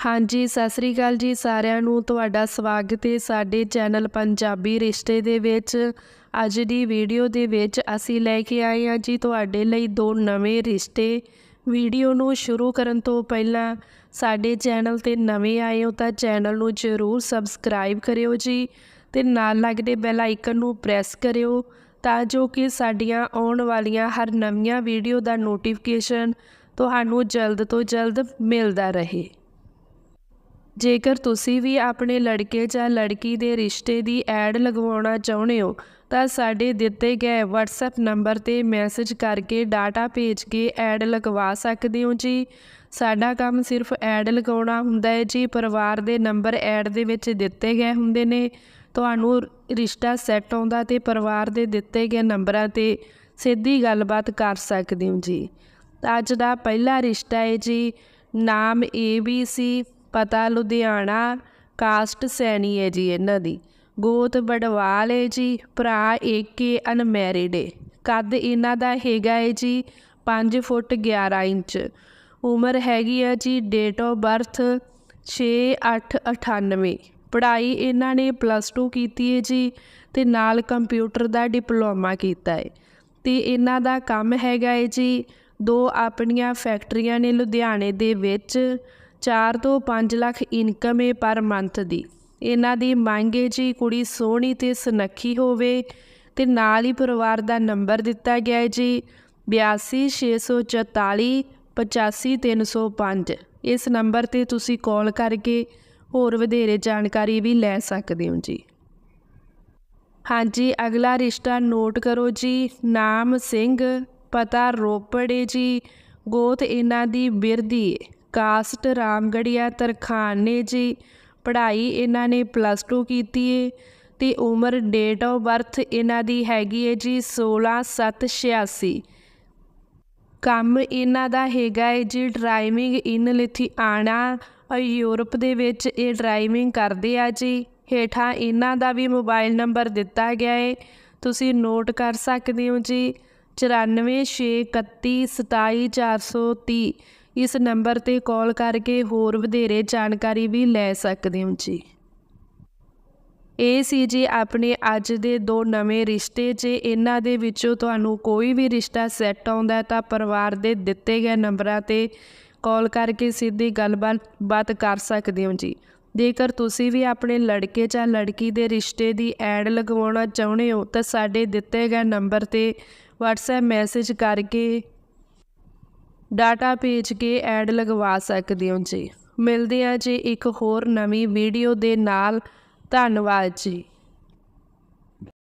ਹਾਂਜੀ, ਸਤਿ ਸ੍ਰੀ ਅਕਾਲ ਜੀ ਸਾਰਿਆਂ ਨੂੰ। ਤੁਹਾਡਾ ਸਵਾਗਤ ਹੈ ਸਾਡੇ ਚੈਨਲ ਪੰਜਾਬੀ ਰਿਸ਼ਤੇ ਦੇ ਵਿੱਚ। ਅੱਜ ਦੀ ਵੀਡੀਓ ਦੇ ਵਿੱਚ ਅਸੀਂ ਲੈ ਕੇ ਆਏ ਹਾਂ ਜੀ ਤੁਹਾਡੇ ਲਈ ਦੋ ਨਵੇਂ ਰਿਸ਼ਤੇ। ਵੀਡੀਓ ਨੂੰ ਸ਼ੁਰੂ ਕਰਨ ਤੋਂ ਪਹਿਲਾਂ ਸਾਡੇ ਚੈਨਲ ਤੇ ਨਵੇਂ ਆਏ ਹੋ ਤਾਂ ਚੈਨਲ ਨੂੰ ਜ਼ਰੂਰ ਸਬਸਕ੍ਰਾਈਬ ਕਰਿਓ ਜੀ ਤੇ ਨਾਲ ਲੱਗਦੇ ਬੈਲ ਆਈਕਨ ਨੂੰ ਪ੍ਰੈਸ ਕਰਿਓ ਤਾਂ ਜੋ ਕਿ ਸਾਡੀਆਂ ਆਉਣ ਵਾਲੀਆਂ ਹਰ ਨਵੀਆਂ ਵੀਡੀਓ ਦਾ ਨੋਟੀਫਿਕੇਸ਼ਨ ਤੁਹਾਨੂੰ ਜਲਦ ਤੋਂ ਜਲਦ ਮਿਲਦਾ ਰਹੇ। ਜੇਕਰ ਤੁਸੀਂ ਵੀ ਆਪਣੇ ਲੜਕੇ ਜਾਂ ਲੜਕੀ ਦੇ ਰਿਸ਼ਤੇ ਦੀ ਐਡ ਲਗਵਾਉਣਾ ਚਾਹੁੰਦੇ ਹੋ, ਤਾਂ ਸਾਡੇ ਦਿੱਤੇ ਗਏ WhatsApp ਨੰਬਰ ਤੇ ਮੈਸੇਜ ਕਰਕੇ ਡਾਟਾ ਭੇਜ ਕੇ ਐਡ ਲਗਵਾ ਸਕਦੇ ਹੋ ਜੀ। ਸਾਡਾ ਕੰਮ ਸਿਰਫ ਐਡ ਲਗਾਉਣਾ ਹੁੰਦਾ ਹੈ ਜੀ। ਪਰਿਵਾਰ ਦੇ ਨੰਬਰ ਐਡ ਦੇ ਵਿੱਚ ਦਿੱਤੇ ਗਏ ਹੁੰਦੇ ਨੇ। ਤੁਹਾਨੂੰ ਰਿਸ਼ਤਾ ਸੈੱਟ ਆਉਂਦਾ ਤੇ ਪਰਿਵਾਰ ਦੇ ਦਿੱਤੇ ਗਏ ਨੰਬਰਾਂ ਤੇ ਸਿੱਧੀ ਗੱਲਬਾਤ ਕਰ ਸਕਦੇ ਹੋ ਜੀ। ਅੱਜ ਦਾ ਪਹਿਲਾ ਰਿਸ਼ਤਾ ਹੈ ਜੀ। ਨਾਮ ABC ਪਤਾ ਲੁਧਿਆਣਾ ਕਾਸਟ ਸੈਣੀ ਹੈ ਜੀ ਇਹਨਾਂ ਦੀ। ਗੋਤ ਬੜਵਾਲ ਹੈ ਜੀ, ਭਰਾ ਏਕੇ ਅਨਮੈਰਿਡ ਹੈ। ਕੱਦ ਇਹਨਾਂ ਦਾ ਹੈਗਾ ਹੈ ਜੀ 5 ਫੁੱਟ 11 ਇੰਚ। ਉਮਰ ਹੈਗੀ ਹੈ ਜੀ ਡੇਟ ਆਫ ਬਰਥ 6898 ਪੜ੍ਹਾਈ ਇਹਨਾਂ ਨੇ ਪਲੱਸ 2 ਕੀਤੀ ਹੈ ਜੀ ਤੇ ਨਾਲ ਕੰਪਿਊਟਰ ਦਾ ਡਿਪਲੋਮਾ ਕੀਤਾ ਹੈ। ਤੇ ਇਹਨਾਂ ਦਾ ਕੰਮ ਹੈਗਾ ਹੈ ਜੀ, ਦੋ ਆਪਣੀਆਂ ਫੈਕਟਰੀਆਂ ਨੇ ਲੁਧਿਆਣੇ ਦੇ ਵਿੱਚ 4 ਤੋਂ 5 ਲੱਖ ਇਨਕਮ ਹੈ ਪਰ ਮੰਥ ਦੀ। ਇਹਨਾਂ ਦੀ ਮੰਗ ਹੈ ਜੀ ਕੁੜੀ ਸੋਹਣੀ ਤੇ ਸੁਨੱਖੀ ਹੋਵੇ ਤੇ ਨਾਲ ਹੀ ਪਰਿਵਾਰ ਦਾ ਨੰਬਰ ਦਿੱਤਾ ਗਿਆ ਹੈ ਜੀ। 8264 85305 ਇਸ ਨੰਬਰ ਤੇ ਤੁਸੀਂ ਕਾਲ ਕਰਕੇ ਹੋਰ ਵਧੇਰੇ ਜਾਣਕਾਰੀ ਵੀ ਲੈ ਸਕਦੇ ਹੋ ਜੀ। ਹਾਂਜੀ, ਅਗਲਾ ਰਿਸ਼ਤਾ ਨੋਟ ਕਰੋ ਜੀ। ਨਾਮ ਸਿੰਘ, ਪਤਾ ਰੋਪੜ ਹੈ ਜੀ। ਗੋਤ ਇਹਨਾਂ ਦੀ ਬਿਰਦੀ ਹੈ ਕਾਸਟ ਰਾਮਗੜੀਆ ਤਰਖਾਨ ਨੇ ਜੀ। ਪੜ੍ਹਾਈ ਇਹਨਾਂ ਨੇ ਪਲੱਸ 2 ਕੀਤੀ ਹੈ ਤੇ ਉਮਰ ਡੇਟ ਆਫ ਬਰਥ ਇਹਨਾਂ ਦੀ ਹੈਗੀ ਹੈ ਜੀ 16786 ਕੰਮ ਇਹਨਾਂ ਦਾ ਹੈਗਾ ਹੈ ਜੀ ਡਰਾਈਵਿੰਗ ਇਨ ਲਿਥੀਆਣਾ ਯੂਰਪ ਦੇ ਵਿੱਚ ਇਹ ਡਰਾਈਵਿੰਗ ਕਰਦੇ ਆ ਜੀ। ਹੇਠਾਂ ਇਹਨਾਂ ਦਾ ਵੀ ਮੋਬਾਈਲ ਨੰਬਰ ਦਿੱਤਾ ਗਿਆ ਹੈ ਤੁਸੀਂ ਨੋਟ ਕਰ ਸਕਦੇ ਹੋ ਜੀ। 9461327430 ਇਸ ਨੰਬਰ ਤੇ ਕਾਲ ਕਰਕੇ ਹੋਰ ਵਧੇਰੇ ਜਾਣਕਾਰੀ ਵੀ ਲੈ ਸਕਦੇ ਹੋ ਜੀ। ਇਹ ਸੀ ਜੀ, ਆਪਣੇ ਅੱਜ ਦੇ ਦੋ ਨਵੇਂ ਰਿਸ਼ਤੇ, ਜੇ ਇਹਨਾਂ ਦੇ ਵਿੱਚੋਂ ਤੁਹਾਨੂੰ ਕੋਈ ਵੀ ਰਿਸ਼ਤਾ ਸੈੱਟ ਆਉਂਦਾ ਤਾਂ ਪਰਿਵਾਰ ਦੇ ਦਿੱਤੇ ਗਏ ਨੰਬਰਾਂ ਤੇ ਕਾਲ ਕਰਕੇ ਸਿੱਧੀ ਗੱਲਬਾਤ, ਬਾਤ ਕਰ ਸਕਦੇ ਹੋ ਜੀ। ਜੇਕਰ ਤੁਸੀਂ ਵੀ ਆਪਣੇ ਲੜਕੇ ਜਾਂ ਲੜਕੀ ਦੇ ਰਿਸ਼ਤੇ ਦੀ ਐਡ ਲਗਵਾਉਣਾ ਚਾਹੁੰਦੇ ਹੋ, ਤਾਂ ਸਾਡੇ ਦਿੱਤੇ ਗਏ ਨੰਬਰ ਤੇ WhatsApp ਮੈਸੇਜ ਕਰਕੇ ਡਾਟਾ ਭੇਜ ਕੇ ਐਡ ਲਗਵਾ ਸਕਦੇ ਹੋ ਜੀ। ਮਿਲਦੇ ਆ ਜੀ ਇੱਕ ਹੋਰ ਨਵੀਂ ਵੀਡੀਓ ਦੇ ਨਾਲ। ਧੰਨਵਾਦ ਜੀ।